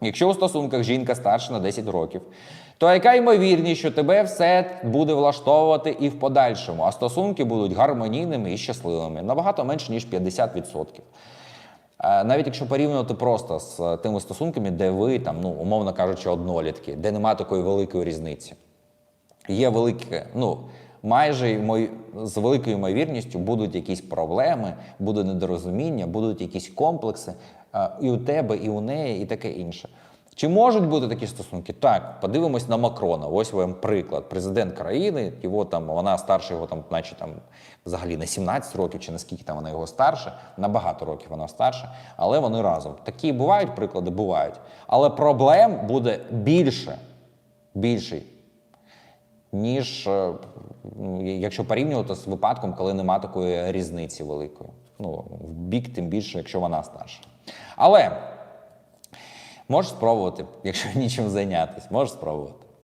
Якщо у стосунках жінка старша на 10 років, то яка ймовірність, що тебе все буде влаштовувати і в подальшому, а стосунки будуть гармонійними і щасливими, набагато менше, ніж 50%. Е, Навіть якщо порівнювати просто з тими стосунками, де ви там, ну умовно кажучи, однолітки, де немає такої великої різниці. Є велике, ну майже з великою ймовірністю будуть якісь проблеми, буде недорозуміння, будуть якісь комплекси е, і у тебе, і у неї, і таке інше. Чи можуть бути такі стосунки? Так, подивимось на Макрона. Ось вам приклад. Президент країни, його там вона старша його там, наче там взагалі на 17 років, чи наскільки там вона його старша, на багато років вона старша, але вони разом. Такі бувають приклади, бувають. Але проблем буде більше. Більший ніж е, якщо порівнювати з випадком, коли нема такої різниці великої. Ну, в бік, тим більше, якщо вона старша. Але можеш спробувати, якщо нічим зайнятися, можеш спробувати.